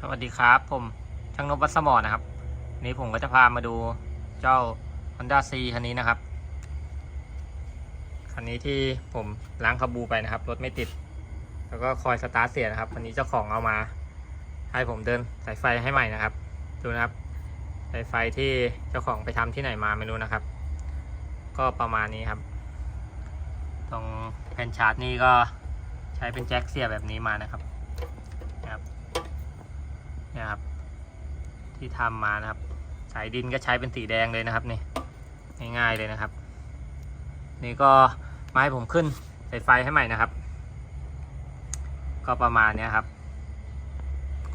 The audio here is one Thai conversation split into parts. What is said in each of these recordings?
สวัสดีครับ ผมช่างนพวัสมอนะครับวันนี้ผมก็จะพามาดูเจ้า Honda C คันนี้นะครับ คันนี้ที่ผมล้างคาบูไปนะครับ รถไม่ติด แล้วก็คอยสตาร์ทเสียนะครับวันนี้เจ้าของเอามา ให้ผมเดินสายไฟให้ใหม่นะครับ ดูนะครับ สายไฟที่เจ้าของไปทำที่ไหนมาไม่รู้นะครับ ก็ประมาณนี้ครับ ตรงแผ่นชาร์จนี่ก็ใช้เป็นแจ็คเสียบแบบนี้มานะครับ เนี่ยครับ ที่ทำมานะครับ สายดินก็ใช้เป็นสีแดงเลยนะครับนี่ง่ายๆเลยนะครับ นี่ก็มาให้ผมขึ้นสายไฟให้ใหม่นะครับ ก็ประมาณนี้ครับ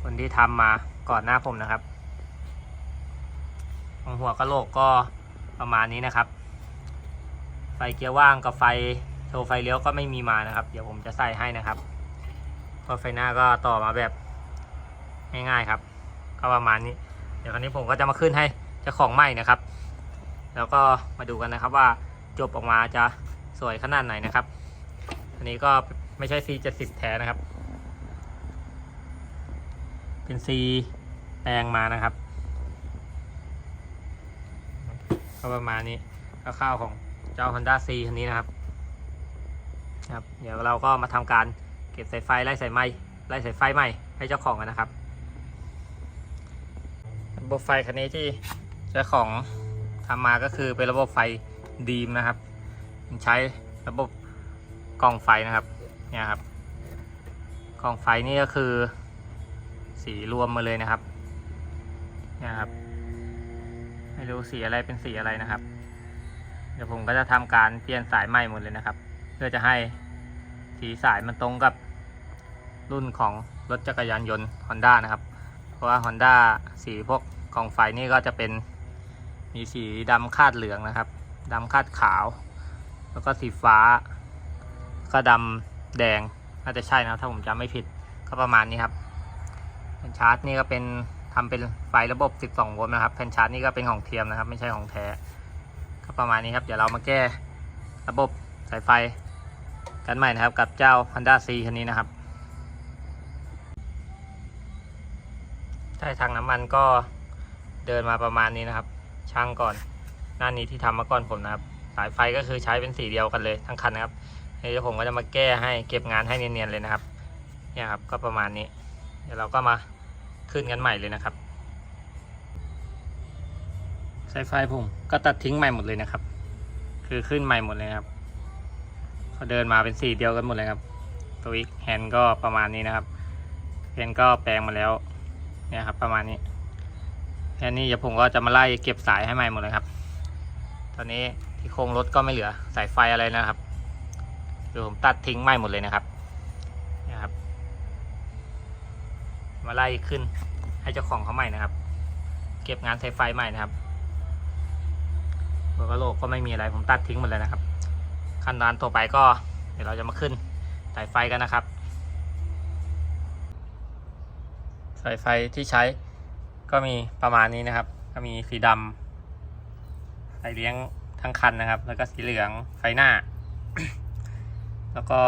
คนที่ทำมาก่อนหน้าผมนะครับของหัวกะโหลกก็ประมาณนี้นะครับ ไฟเกียร์ว่างกับไฟโชว์ไฟเลี้ยวก็ไม่มีมานะครับ เดี๋ยวผมจะใส่ให้นะครับก็ไฟหน้าก็ต่อมาแบบง่ายๆครับ ก็ประมาณนี้ เดี๋ยวคราวนี้ผมก็จะมาขึ้นให้เจ้าของใหม่นะครับ แล้วก็มาดูกันนะครับว่าจบออกมาจะสวยขนาดไหนนะครับ อันนี้ก็ไม่ใช่ C70 แท้นะครับ เป็น C แปลงมานะครับ ก็ประมาณนี้คร่าวๆของเจ้า Honda C คันนี้นะครับครับ เดี๋ยวเราก็มาทำการเก็บสายไฟไล่สายไม้ไล่สายไฟใหม่ให้เจ้าของกันนะครับ บบไฟคันนี้ที่เจ้าของทำมาก็คือเป็นระบบไฟดีมนะครับ ใช้ระบบกล่องไฟนะครับเนี่ยครับกล่องไฟนี่ก็คือ สีรวมมาเลยนะครับเนี่ยครับไม่รู้สีอะไรเป็นสีอะไรนะครับ เดี๋ยวผมก็จะทำการเปลี่ยนสายใหม่หมดเลยนะครับ เพื่อจะให้สีสายมันตรงกับรุ่นของรถจักรยานยนต์ Honda นะครับ เพราะว่า Honda สีพวก กองไฟนี่ก็จะเป็นมีสีดำคาดเหลืองนะครับดำคาดขาว แล้วก็สีฟ้า ก็ดำแดงน่าจะใช่นะถ้าผมจำไม่ผิดก็ประมาณนี้ครับแผ่นชาร์จนี่ก็เป็นทำเป็นไฟระบบ 12 โวลต์นะครับแผ่นชาร์จนี่ก็เป็นของเทียมนะครับ ไม่ใช่ของแท้ก็ประมาณนี้ครับ เดี๋ยวเรามาแก้ระบบสายไฟกันใหม่นะครับกับเจ้า Honda C คันนี้นะครับใต้ทางน้ำมันก็ เดินมาประมาณนี้นะครับ ช่างก่อน หน้านี้ที่ทำมาก่อนผมนะครับ สายไฟก็คือใช้เป็นสีเดียวกันเลยทั้งคันนะครับเดี๋ยวผมก็จะมาแก้ให้เก็บงานให้เนียนๆเลยนะครับเนี่ยครับก็ประมาณนี้ เดี๋ยวเราก็มาขึ้นกันใหม่เลยนะครับสายไฟผมก็ตัดทิ้งใหม่หมดเลยนะครับ คือขึ้นใหม่หมดเลยครับเขาเดินมาเป็นสีเดียวกันหมดเลยครับ ตัวอีกแฮนก็ประมาณนี้นะครับแฮนก็แปลงมาแล้วเนี่ยครับประมาณนี้ แค่นี้เดี๋ยวผมก็จะมาไล่เก็บสายให้ใหม่หมดเลยครับ ตอนนี้ที่โครงรถก็ไม่เหลือสายไฟอะไรนะครับเดี๋ยวผมตัดทิ้งใหม่หมดเลยนะครับนี่ครับ มาไล่ขึ้นให้เจ้าของเขาใหม่นะครับ เก็บงานสายไฟใหม่นะครับหัวกะโหลกก็ไม่มีอะไรผมตัดทิ้งหมดเลยนะครับขั้นตอนต่อไปก็เดี๋ยวเราจะมาขึ้นสายไฟกันนะครับสายไฟที่ใช้ ก็มีประมาณนี้นะครับ ก็มีสีดำไฟเลี้ยงทั้งคันนะครับ แล้วก็สีเหลืองไฟหน้า แล้วก็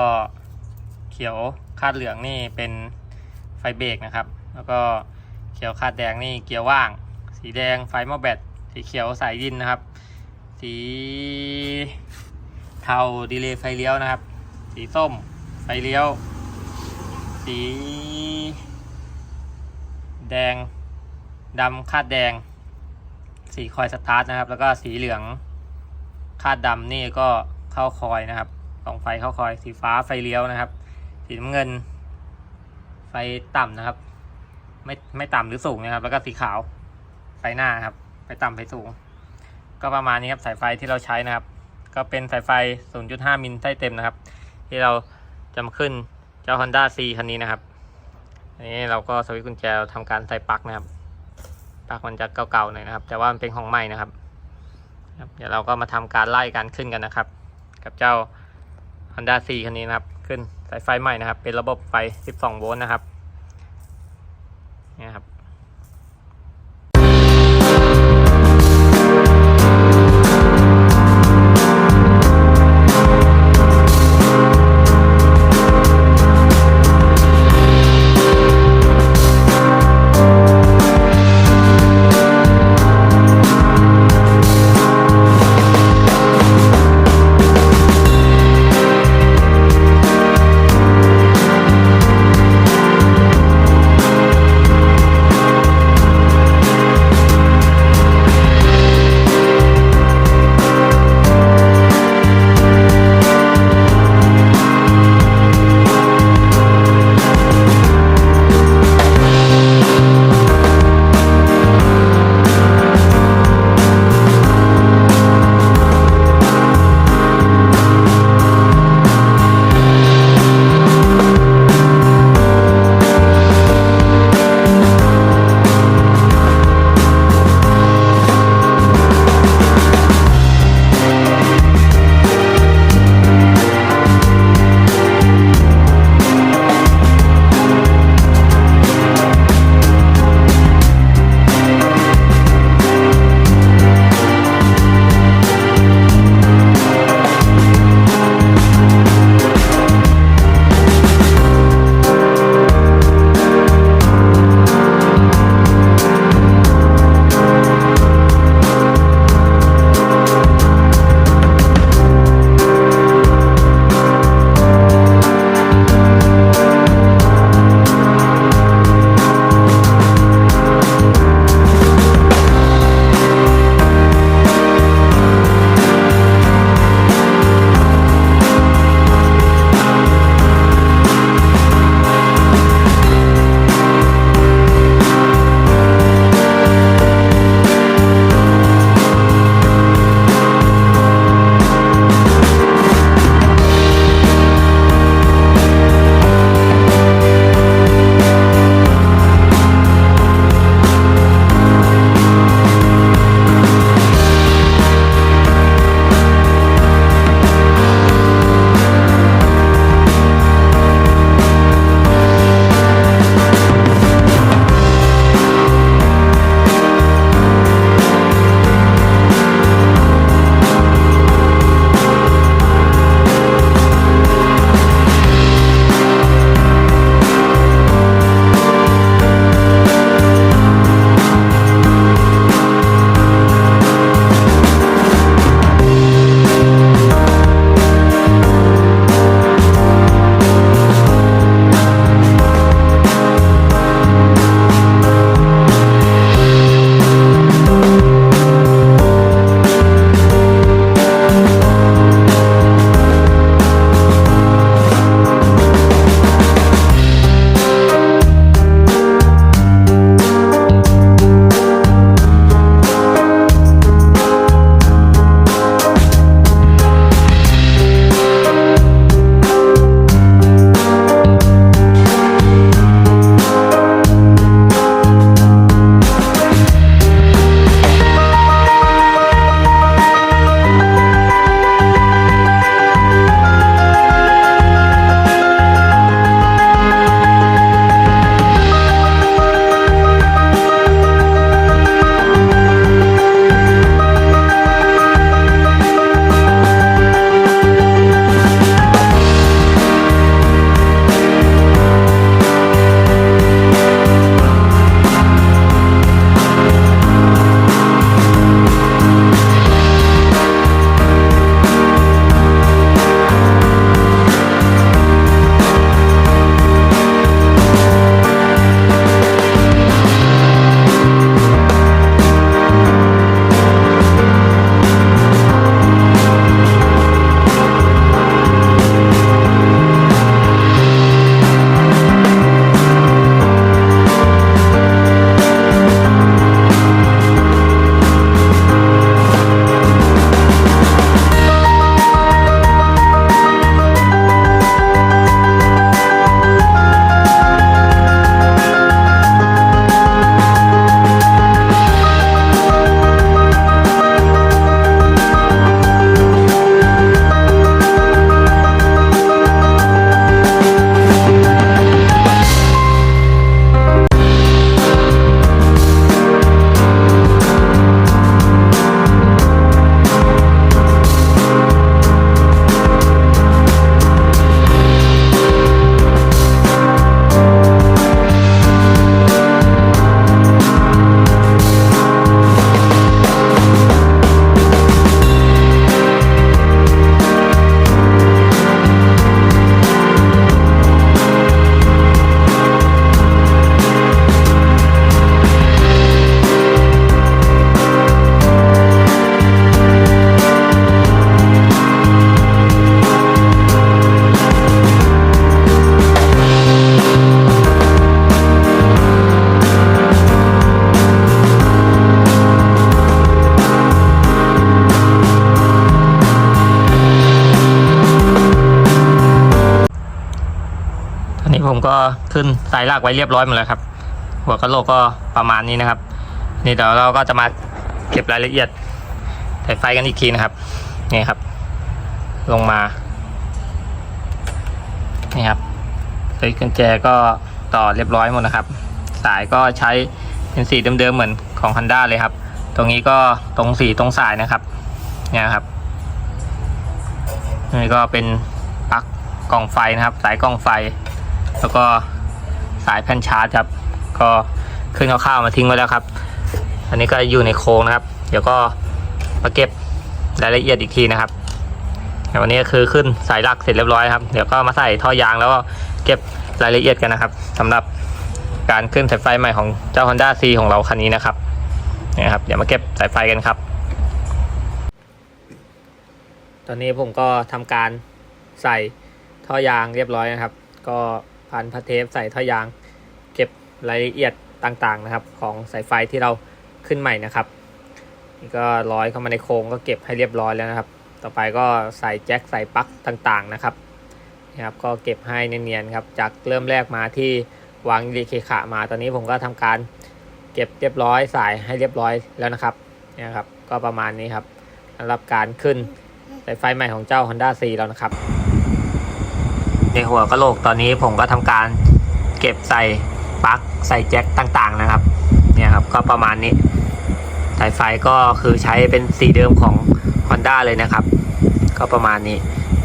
เขียวคาดเหลืองนี่เป็นไฟเบรกนะครับ แล้วก็เขียวคาดแดงนี่เกียร์ว่าง สีแดงไฟหม้อแบตสีเขียวสายดินนะครับ สีเทาดีเลย์ไฟเลี้ยวนะครับ สีส้มไฟเลี้ยว สี แดง ดำคาดแดง สีคอยสตาร์ทนะครับ แล้วก็สีเหลืองคาดดำนี่ก็เข้าคอยนะครับสองไฟเข้าคอย สีฟ้าไฟเลี้ยวนะครับ สีน้ำเงิน ไฟต่ำนะครับ ไม่ไม่ต่ำหรือสูงนะครับ แล้วก็สีขาวไฟหน้าครับ ไฟต่ำไฟสูง ก็ประมาณนี้ครับสายไฟที่เราใช้นะครับ ก็เป็นสายไฟ 0.5 มิลไส้เต็มนะครับ ที่เราจะมาขึ้นเจ้า Honda C คันนี้นะครับอันนี้เราก็สวิตช์กุญแจทำการใส่ปลั๊กนะครับ ปลั๊กมันจะเก่าๆหน่อยนะครับ แต่ว่ามันเป็นของใหม่นะครับ เดี๋ยวเราก็มาทำการไล่การขึ้นกันนะครับ กับเจ้า Honda C คันนี้นะครับ ขึ้นสายไฟใหม่นะครับ เป็นระบบไฟ 12 โวลต์นะครับนี่ครับ ขึ้นสายลากไว้เรียบร้อยหมดแล้วครับ หัวกระโหลกก็ประมาณนี้นะครับ นี่เดี๋ยวเราก็จะมาเก็บรายละเอียดสายไฟกันอีกทีนะครับนี่ครับ ลงมานี่ครับสายกุญแจก็ต่อเรียบร้อยหมดนะครับ สายก็ใช้เป็นสีเดิมๆเหมือนของ Honda เลยครับ ตรงนี้ก็ตรงสีตรงสายนะครับเนี่ยครับนี่ก็เป็นปลั๊กกล่องไฟนะครับ สายกล่องไฟ แล้วก็ สายแผ่นชาร์จครับ ก็ขึ้นเอาข้าวมาทิ้งไว้แล้วครับ อันนี้ก็อยู่ในโครงนะครับ เดี๋ยวก็มาเก็บรายละเอียดอีกทีนะครับแต่วันนี้คือขึ้นสายหลักเสร็จเรียบร้อยครับ เดี๋ยวก็มาใส่ท่อยางแล้วก็เก็บรายละเอียดกันนะครับสำหรับการขึ้นสายไฟใหม่ของเจ้า Honda C ของเราคันนี้นะครับนี่ครับ เดี๋ยวมาเก็บสายไฟกันครับ ตอนนี้ผมก็ทำการใส่ท่อยางเรียบร้อยนะครับ ก็ พันพาเทปใส่ท่อยาง เก็บรายละเอียดต่างๆนะครับ ของสายไฟที่เราขึ้นใหม่นะครับนี่ก็ร้อยเข้ามาในโครงก็เก็บให้เรียบร้อยแล้วนะครับ ต่อไปก็ใส่แจ็คใส่ปลั๊กต่างๆนะครับนะครับก็เก็บให้เนียนๆครับจากเริ่มแรกมาที่วางดีเคขามาตอนนี้ผมก็ทำการเก็บเรียบร้อยสายให้เรียบร้อยแล้วนะครับนี่ยครับ ก็ประมาณนี้ครับสำหรับการขึ้นสายไฟใหม่ของเจ้า Honda C แล้วนะครับ ในหัวกะโหลกตอนนี้ผมก็ทำการเก็บใส่ปลั๊กใส่แจ็คต่างๆนะครับ เนี่ยครับก็ประมาณนี้สายไฟก็คือใช้เป็นสีเดิมของ Honda เลยนะครับ ก็ประมาณนี้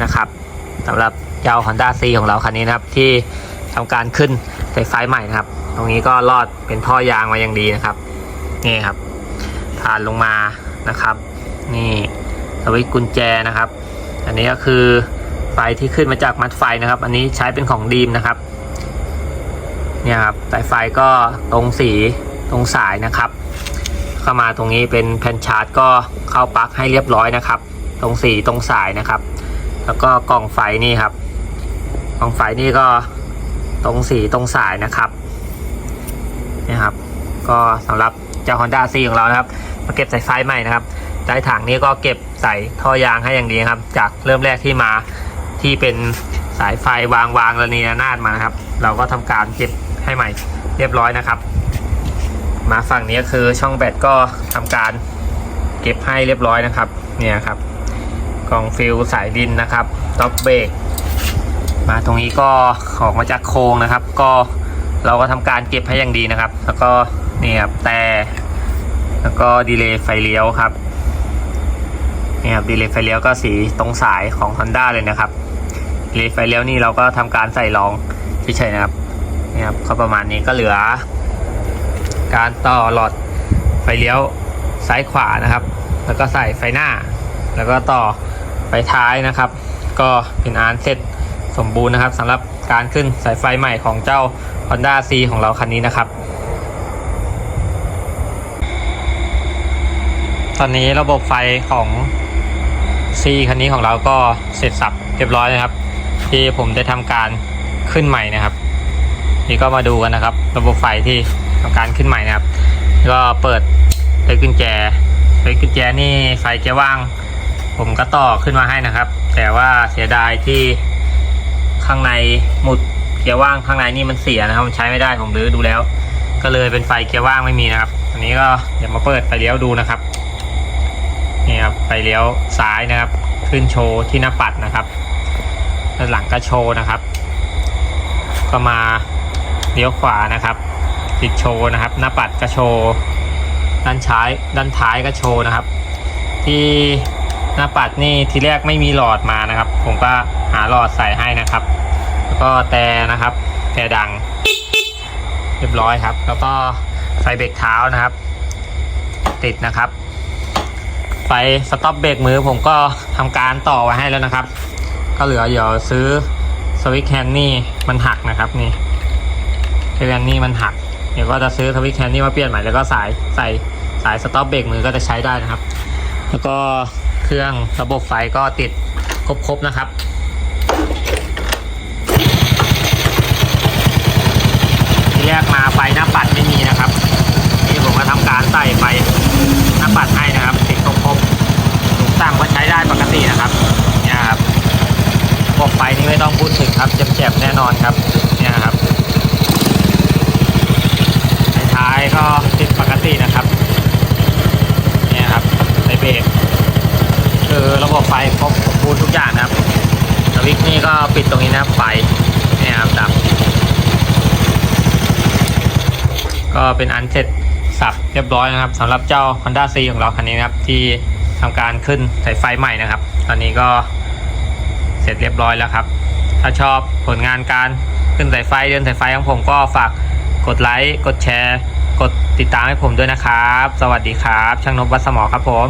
นะครับสำหรับเจ้า Honda C ของเราคันนี้นะครับ ที่ทำการขึ้นสายไฟใหม่นะครับ ตรงนี้ก็ลอดเป็นท่อยางมาอย่างดีนะครับ นี่ครับ ผ่านลงมานะครับ นี่สวิตช์กุญแจนะครับ อันนี้ก็คือ ไฟที่ขึ้นมาจากมัดไฟนะครับ อันนี้ใช้เป็นของดีมนะครับ เนี่ยครับสายไฟก็ตรงสีตรงสายนะครับ เข้ามาตรงนี้เป็นแผ่นชาร์จก็เข้าปลั๊กให้เรียบร้อยนะครับ ตรงสีตรงสายนะครับ แล้วก็กล่องไฟนี่ครับ กล่องไฟนี่ก็ตรงสีตรงสายนะครับนี่ครับ ก็สำหรับเจ้า Honda C ของเรานะครับ มาเก็บสายไฟใหม่นะครับใต้ถังนี้ก็เก็บใส่ท่อยางให้อย่างดีครับ จากเริ่มแรกที่มา ที่เป็นสายไฟวางวางระเนียนาดมานะครับ เราก็ทำการเก็บให้ใหม่เรียบร้อยนะครับ มาฝั่งนี้คือช่องแบตก็ทำการเก็บให้เรียบร้อยนะครับเนี่ยครับกล่องฟิลสายดินนะครับต็อกเบรกมาตรงนี้ก็ออกมาจากโครงนะครับ ก็เราก็ทำการเก็บให้อย่างดีนะครับ แล้วก็นี่ครับแต่แล้วก็ดีเลย์ไฟเลี้ยวครับนี่ครับดีเลย์ไฟเลี้ยวก็สีตรงสายของ Honda เลยนะครับ เลยไฟเลี้ยวนี่เราก็ทำการใส่รองเฉยๆนะครับนี่ครับก็ประมาณนี้ก็เหลือ การต่อหลอดไฟเลี้ยวซ้ายขวานะครับ แล้วก็ใส่ไฟหน้า แล้วก็ต่อไฟท้ายนะครับ ก็เป็นอันเสร็จสมบูรณ์นะครับสำหรับการขึ้นสายไฟใหม่ของเจ้า Honda C ของเราคันนี้นะครับ ตอนนี้ระบบไฟของ C คันนี้ของเราก็เสร็จสับเรียบร้อยนะครับ ที่ผมได้ทำการขึ้นใหม่นะครับ นี่ก็มาดูกันนะครับ ระบบไฟที่ทำการขึ้นใหม่นะครับ ก็เปิดไฟกุญแจไฟกุญแจนี่ไฟเกียร์ว่าง ผมก็ต่อขึ้นมาให้นะครับ แต่ว่าเสียดายที่ข้างในหมุดเกียร์ว่างข้างในนี่มันเสียนะครับมันใช้ไม่ได้ผมรื้อดูแล้ว ก็เลยเป็นไฟเกียร์ว่างไม่มีนะครับ อันนี้ก็เดี๋ยวมาเปิดไฟเลี้ยวดูนะครับนี่ครับไฟเลี้ยวซ้ายนะครับ ขึ้นโชว์ที่หน้าปัดนะครับ ด้านหลังก็โชว์นะครับ ก็มาเลี้ยวขวานะครับติดโชว์นะครับ หน้าปัดก็โชว์ด้านช้ายด้านท้ายก็โชว์นะครับ ที่หน้าปัดนี่ทีแรกไม่มีหลอดมานะครับ ผมก็หาหลอดใส่ให้นะครับ แล้วก็แต่นะครับแต่ดัง เรียบร้อยครับ แล้วก็ไฟเบรกเท้านะครับ ติดนะครับไฟสต็อปเบรกมือผมก็ทำการต่อไว้ให้แล้วนะครับ ก็เหลือเดี๋ยวซื้อสวิตแฮนนี่มันหักนะครับนี่สวิตแฮนนี่มันหัก เดี๋ยวก็จะซื้อสวิตแฮนนี่มาเปลี่ยนใหม่แล้วก็สายใส่สายสต็อปเบรกมือก็จะใช้ได้นะครับ แล้วก็เครื่องระบบไฟก็ติดครบๆนะครับที่แรกมาไฟหน้าปัดไม่มีนะครับนี่ผมก็ทำการใส่ไฟหน้าปัดให้นะครับ ติดครบๆถุงต่ำก็ใช้ได้ปกตินะครับเนี่ยครับ กบไปนี่ไม่ต้องพูดถึงครับเจ็บแน่นอนครับเนี่ยครับท้ายก็ติดปกตินะครับเนี่ยครับในเบรกคือระบบไฟครบมบูรทุกอย่างนะครับสวิกนี่ก็ปิดตรงนี้นะไฟเนี่ยครับดับ ก็เป็นอันเสร็จสับเรียบร้อยนะครับสำหรับเจ้า Honda C ของเราคันนี้นะครับที่ทำการขึ้นใส่ไฟใหม่นะครับ ตอนนี้ก็ ร็จเรียบร้อยแล้วครับ ถ้าชอบผลงานการขึ้นสายไฟเดินสายไฟของผมก็ฝากกดไลค์กดแชร์ กดติดตามให้ผมด้วยนะครับ สวัสดีครับ ช่างนบวัสมอครับผม